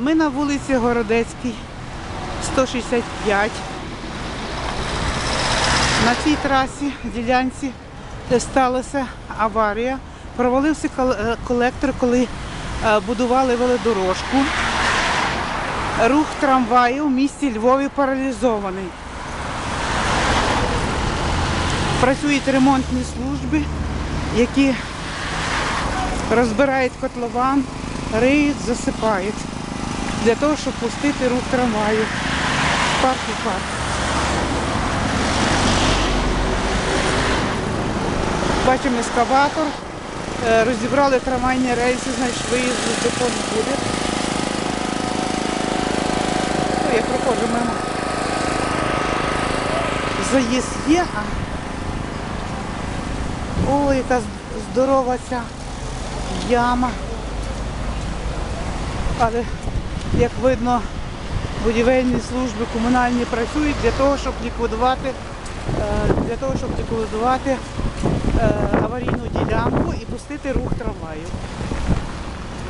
Ми на вулиці Городецькій, 165. На цій трасі, ділянці, де сталася аварія, провалився е, колектор, коли е, будували велодорожку. Рух трамваю в місті Львові паралізований. Працюють ремонтні служби, які розбирають котлован, риють, засипають для того, щоб пустити рух трамваю з парку в парк. Бачимо ескаватор, е, розібрали трамвайні рейси, значить виїзду з депо буде. Ой, я проходжу мимо. Заїзд є, а Ой, яка здорова ця яма. Але, як видно, будівельні служби комунальні працюють для того, щоб ліквідувати, е, для того, щоб ліквідувати е, аварійну ділянку і пустити рух трамваю.